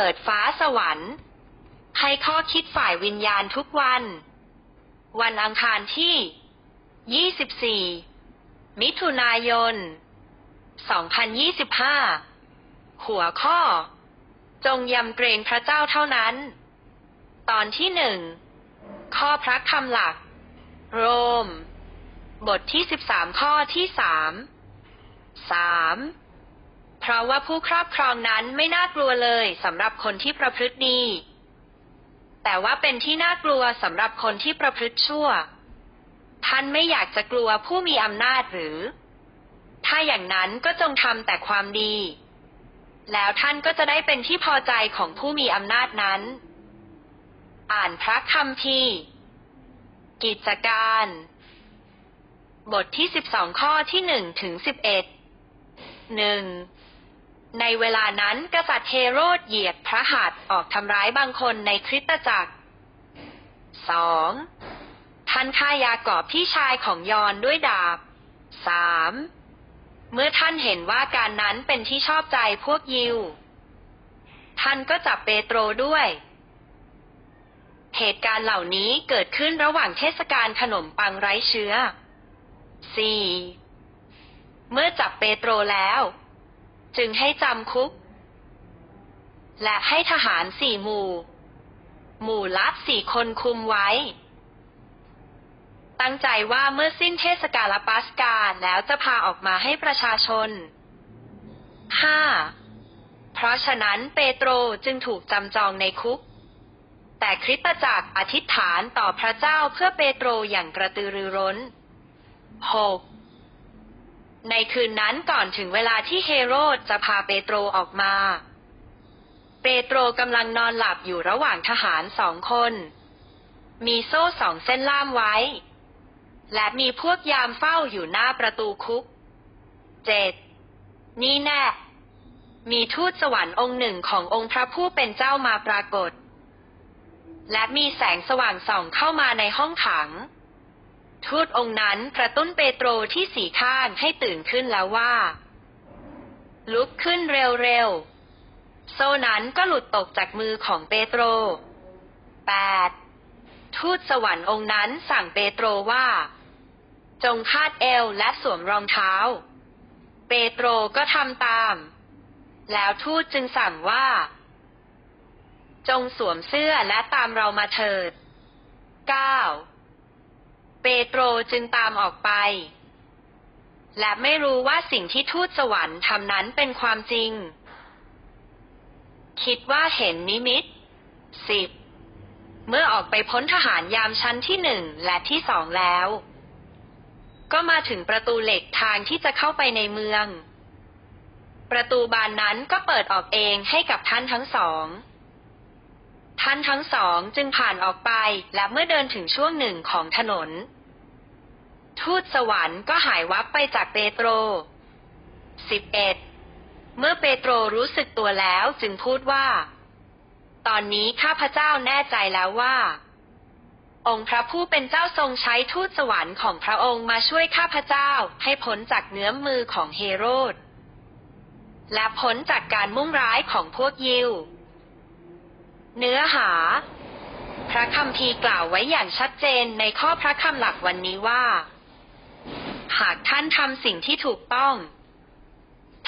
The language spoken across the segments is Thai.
ปิดฟ้าสวรรค์ให้ข้อคิดฝ่ายวิญญาณทุกวัน วันอังคารที่ 24 มิถุนายน 2025 หัวข้อ จงยำเกรงพระเจ้าเท่านั้น ตอนที่หนึ่ง ข้อพระคำหลัก โรม บทที่ 13 ข้อที่ 3 3. เพราะว่าผู้ครอบครองนั้นไม่น่ากลัวเลยสำหรับคนที่ประพฤติดี แต่ว่าเป็นที่น่ากลัวสำหรับคนที่ประพฤติชั่ว ท่านไม่อยากจะกลัวผู้มีอำนาจหรือ ถ้าอย่างนั้นก็จงทำแต่ความดี แล้วท่านก็จะได้เป็นที่พอใจของผู้มีอำนาจนั้น อ่านพระคัมภีกิจการ บทที่ 12 ข้อที่ 1 ถึง 11 1. ในเวลานั้นกษัตริย์เฮโรดเหยียดพระหัตถ์ออกทำร้ายบางคนในคริสตจักร 2. ท่านฆ่ายากอบพี่ชายของยอนด้วยดาบ 3. เมื่อท่านเห็นว่าการนั้นเป็นที่ชอบใจพวกยิว ท่านก็จับเปโตรด้วย เหตุการณ์เหล่านี้เกิดขึ้นระหว่างเทศกาลขนมปังไร้เชื้อ 4. เมื่อจับเปโตรแล้ว จึงให้จำคุก และให้ทหารสี่หมู่ หมู่ละสี่คนคุมไว้ ตั้งใจว่าเมื่อสิ้นเทศกาลปัสกาแล้วจะพาออกมาให้ประชาชน 5. เพราะฉะนั้นเปโตรจึงถูกจำจองในคุก แต่คริสตจักรอธิษฐานต่อพระเจ้าเพื่อเปโตรอย่างกระตือรือร้น 6. ในคืนนั้นก่อนถึงเวลาที่เฮโรดจะพาเปโตรออกมา เปโตรกำลังนอนหลับอยู่ระหว่างทหารสองคน มีโซ่สองเส้นล่ามไว้ และมีพวกยามเฝ้าอยู่หน้าประตูคุก 7. นี่แน่มีทูตสวรรค์องค์หนึ่งขององค์พระผู้เป็นเจ้ามาปรากฏ และมีแสงสว่างส่องเข้ามาในห้องขัง ทูตองค์นั้นกระตุ้นเปโตรที่สีข้างให้ตื่นขึ้นแล้วว่า ลุกขึ้นเร็วๆ โซ่นั้นก็หลุดตกจากมือของเปโตร 8. ทูตสวรรค์องค์นั้นสั่งเปโตรว่า จงคาดเอวและสวมรองเท้า เปโตรก็ทำตาม แล้วทูตจึงสั่งว่า จงสวมเสื้อและตามเรามาเถิด 9. เปโตรจึงตามออกไป และไม่รู้ว่าสิ่งที่ทูตสวรรค์ทำนั้นเป็นความจริง คิดว่าเห็นนิมิตสิบเมื่อออกไปพ้นทหารยามชั้นที่หนึ่งและที่สองแล้ว ก็มาถึงประตูเหล็กทางที่จะเข้าไปในเมือง ประตูบานนั้นก็เปิดออกเองให้กับท่านทั้งสอง ท่านทั้งสองจึงผ่านออกไปและเมื่อเดินถึงช่วงหนึ่งของถนน ทูตสวรรค์ก็หายวับไปจากเปโตร 11. เมื่อเปโตรรู้สึกตัวแล้วจึงพูดว่า ตอนนี้ข้าพเจ้าแน่ใจแล้วว่า องค์พระผู้เป็นเจ้าทรงใช้ทูตสวรรค์ของพระองค์มาช่วยข้าพเจ้าให้พ้นจากเนื้อมือของเฮโรดและพ้นจากการมุ่งร้ายของพวกยิว เนื้อหา พระคัมภีกล่าวไว้อย่างชัดเจนในข้อพระคำหลักวันนี้ว่า หากท่านทำสิ่งที่ถูกต้อง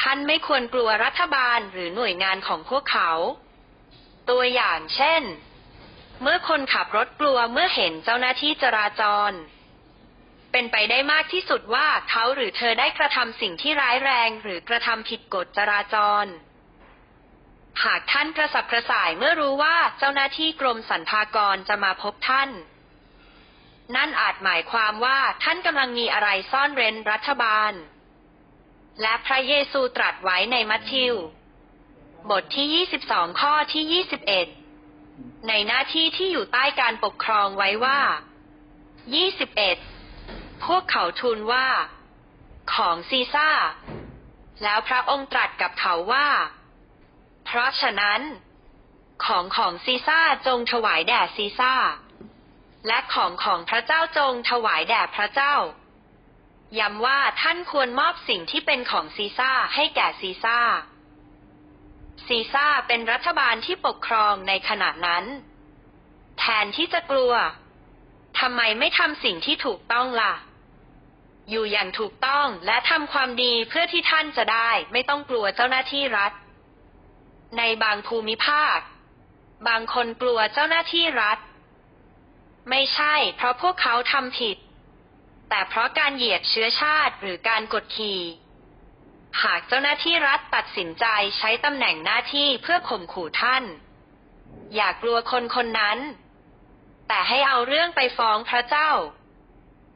ท่านไม่ควรกลัวรัฐบาลหรือหน่วยงานของพวกเขา ตัวอย่างเช่น เมื่อคนขับรถกลัวเมื่อเห็นเจ้าหน้าที่จราจร เป็นไปได้มากที่สุดว่าเขาหรือเธอได้กระทำสิ่งที่ร้ายแรงหรือกระทำผิดกฎจราจร หากท่านกระสับกระส่ายเมื่อรู้ว่าเจ้าหน้าที่กรมสรรพากรจะมาพบท่าน นั่นอาจหมายความว่าท่านกำลังมีอะไรซ่อนเร้นรัฐบาล และพระเยซูตรัสไว้ในมัทธิว บทที่ 22 ข้อที่ 21 ในหน้าที่ที่อยู่ใต้การปกครองไว้ว่า 21 พวกเขาทูลว่า ของซีซ่า แล้วพระองค์ตรัสกับเขาว่า เพราะฉะนั้น ของของซีซ่าจงถวายแด่ซีซ่า และของของพระเจ้าจงถวายแด่พระเจ้า ย้ำว่าท่านควรมอบสิ่งที่เป็นของซีซ่าให้แก่ซีซ่า ซีซ่าเป็นรัฐบาลที่ปกครองในขณะนั้น แทนที่จะกลัวทำไมไม่ทำสิ่งที่ถูกต้องล่ะ อยู่อย่างถูกต้องและทำความดีเพื่อที่ท่านจะได้ ไม่ต้องกลัวเจ้าหน้าที่รัฐ ในบางภูมิภาค บางคนกลัวเจ้าหน้าที่รัฐ ไม่ใช่เพราะพวกเขาทำผิด แต่เพราะการเหยียดเชื้อชาติหรือการกดขี่หากเจ้าหน้าที่รัฐตัดสินใจใช้ตำแหน่งหน้าที่เพื่อข่มขู่ท่าน อย่ากลัวคนคนนั้น แต่ให้เอาเรื่องไปฟ้องพระเจ้า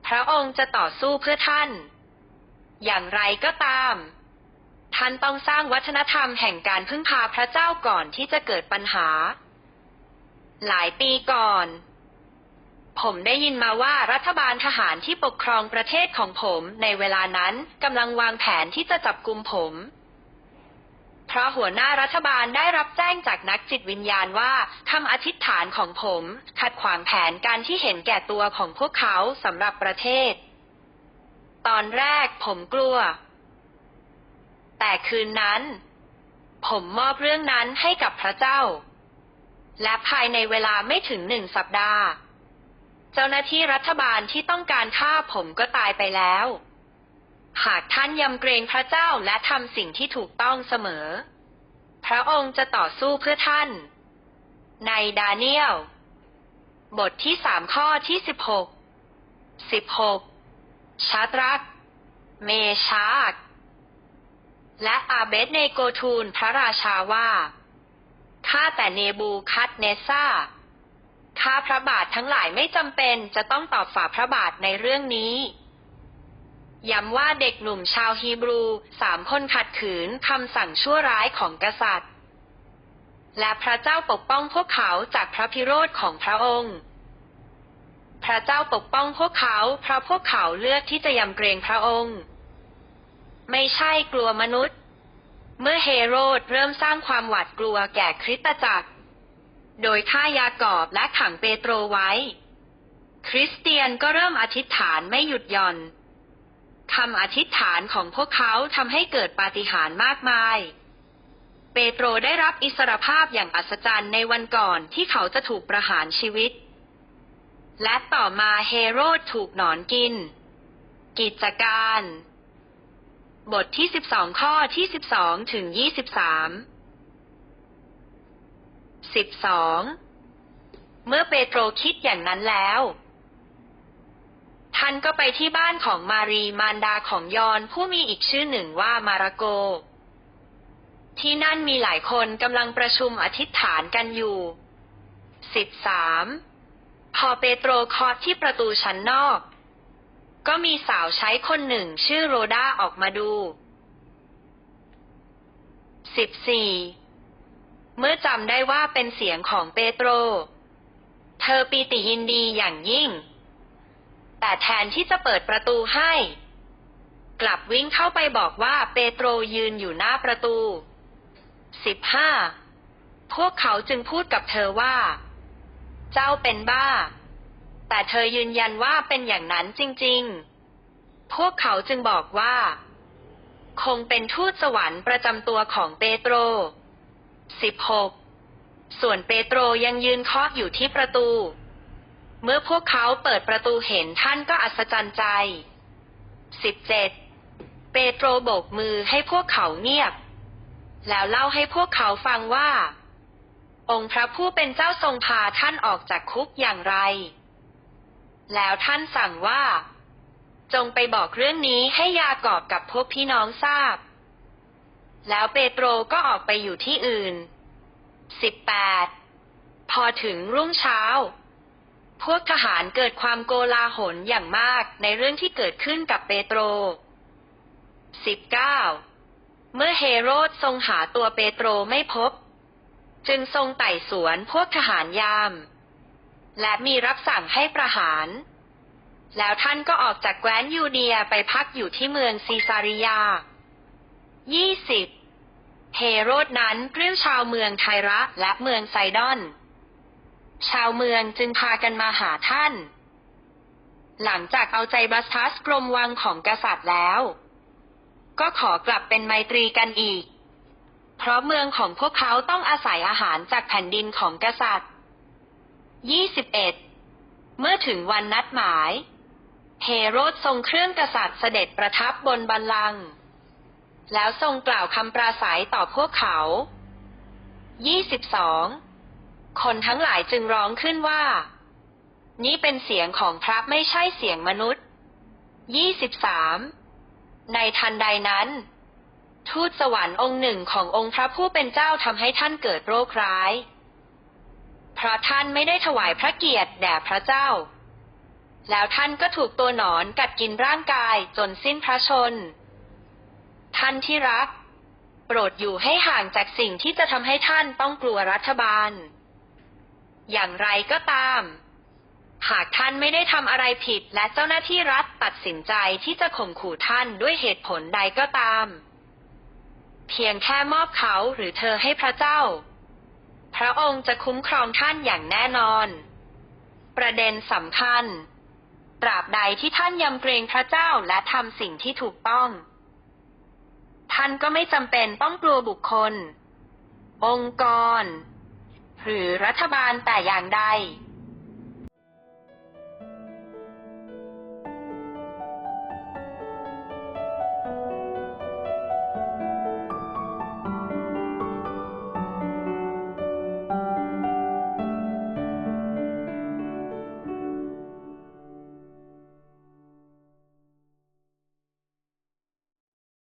พระองค์จะต่อสู้เพื่อท่าน อย่างไรก็ตาม ท่านต้องสร้างวัฒนธรรมแห่งการพึ่งพาพระเจ้าก่อนที่จะเกิดปัญหา หลายปีก่อน ผมได้ยินมาว่ารัฐบาลทหารที่ปกครองประเทศของผมในเวลานั้นกำลังวางแผนที่จะจับกลุมผม เพราะหัวหน้ารัฐบาลได้รับแจ้งจากนักจิตวิญญาณว่าคำอธิษฐานของผม ขัดขวางแผนการที่เห็นแก่ตัวของพวกเขาสำหรับประเทศ ตอนแรกผมกลัว แต่คืนนั้น ผมมอบเรื่องนั้นให้กับพระเจ้า และภายในเวลาไม่ถึงหนึ่งสัปดาห์ เจ้าหน้าที่รัฐบาลที่ต้องการฆ่าผมก็ตายไปแล้ว หากท่านยำเกรงพระเจ้าและทำสิ่งที่ถูกต้องเสมอ พระองค์จะต่อสู้เพื่อท่าน ในดาเนียล บทที่สามข้อที่สิบหกสิบหกชาตรัก เมชาก และอาเบดเนโกทูลพระราชาว่าข้าแต่เนบูคัดเนซ่าข้าพระบาททั้งหลายไม่จำเป็นจะต้องตอบฝ่าพระบาทในเรื่องนี้ย้ำว่าเด็กหนุ่มชาวฮีบรูสามคนขัดขืนคำสั่งชั่วร้ายของกษัตริย์ และพระเจ้าปกป้องพวกเขาจากพระพิโรธของพระองค์ พระเจ้าปกป้องพวกเขาเพราะพวกเขาเลือกที่จะยำเกรงพระองค์ ไม่ใช่กลัวมนุษย์ เมื่อเฮโรดเริ่มสร้างความหวาดกลัวแก่คริสตจักร โดยฆ่ายากอบและขังเปโตรไว้ คริสเตียนก็เริ่มอธิษฐานไม่หยุดหย่อนคำอธิษฐานของพวกเขาทำให้เกิดปาฏิหาริย์มากมาย เปโตรได้รับอิสรภาพอย่างอัศจรรย์ในวันก่อนที่เขาจะถูกประหารชีวิต และต่อมาเฮโรดถูกหนอนกิน กิจการ บทที่ 12 ข้อที่ 12 ถึง 23 12 เมื่อเปโตรคิดอย่างนั้นแล้ว ท่านก็ไปที่บ้านของมารีมารดาของยอนผู้มีอีกชื่อหนึ่งว่ามาราโก ที่นั่นมีหลายคนกำลังประชุมอธิษฐานกันอยู่ 13 พอเปโตรเคาะที่ประตูชั้นนอก ก็มีสาวใช้คนหนึ่งชื่อโรดาออกมาดู14เมื่อจำได้ว่าเป็นเสียงของเปโตร เธอปีติยินดีอย่างยิ่ง แต่แทนที่จะเปิดประตูให้ กลับวิ่งเข้าไปบอกว่าเปโตรยืนอยู่หน้าประตู15พวกเขาจึงพูดกับเธอว่า เจ้าเป็นบ้า แต่เธอยืนยันว่าเป็นอย่างนั้นจริง ๆ พวกเขาจึงบอกว่า คงเป็นทูตสวรรค์ประจำตัวของเปโตร 16 ส่วนเปโตรยังยืนเคาะอยู่ที่ประตู เมื่อพวกเขาเปิดประตูเห็นท่านก็อัศจรรย์ใจ 17 เปโตรโบกมือให้พวกเขาเงียบ แล้วเล่าให้พวกเขาฟังว่า องค์พระผู้เป็นเจ้าทรงพาท่านออกจากคุกอย่างไร แล้วท่านสั่งว่า จงไปบอกเรื่องนี้ให้ยากอบกับพวกพี่น้องทราบ แล้วเปโตรก็ออกไปอยู่ที่อื่น 18 พอถึงรุ่งเช้า พวกทหารเกิดความโกลาหลอย่างมากในเรื่องที่เกิดขึ้นกับเปโตร 19 เมื่อเฮโรดทรงหาตัวเปโตรไม่พบ จึงทรงไต่สวนพวกทหารยาม และมีรับสั่งให้ประหาร แล้วท่านก็ออกจากแคว้นยูเดียไปพักอยู่ที่เมืองซีซาริยา 20. เฮโรดนั้นกริ้วชาวเมืองไทระและเมืองไซดอน ชาวเมืองจึงพากันมาหาท่าน หลังจากเอาใจบัสทัสกรมวังของกษัตริย์แล้ว ก็ขอกลับเป็นไมตรีกันอีก เพราะเมืองของพวกเขาต้องอาศัยอาหารจากแผ่นดินของกษัตริย์ 21 เมื่อถึงวันนัดหมาย เฮโรดทรงเครื่องกษัตริย์เสด็จประทับบนบัลลังก์แล้วทรงกล่าวคำปราศัยต่อพวกเขา 22 คนทั้งหลายจึงร้องขึ้นว่า นี้เป็นเสียงของพระไม่ใช่เสียงมนุษย์ 23 ในทันใดนั้น ทูตสวรรค์องค์หนึ่งขององค์พระผู้เป็นเจ้าทำให้ท่านเกิดโรคร้าย เพราะท่านไม่ได้ถวายพระเกียรติแด่พระเจ้า แล้วท่านก็ถูกตัวหนอนกัดกินร่างกายจนสิ้นพระชน ท่านที่รัก โปรดอยู่ให้ห่างจากสิ่งที่จะทำให้ท่านต้องกลัวรัฐบาล อย่างไรก็ตาม หากท่านไม่ได้ทำอะไรผิดและเจ้าหน้าที่รัฐตัดสินใจที่จะข่มขู่ท่านด้วยเหตุผลใดก็ตาม เพียงแค่มอบเขาหรือเธอให้พระเจ้า พระองค์จะคุ้มครองท่านอย่างแน่นอน ประเด็นสำคัญ ตราบใดที่ท่านยำเกรงพระเจ้าและทำสิ่งที่ถูกต้อง ท่านก็ไม่จำเป็นต้องกลัวบุคคล องค์กร หรือรัฐบาลแต่อย่างใด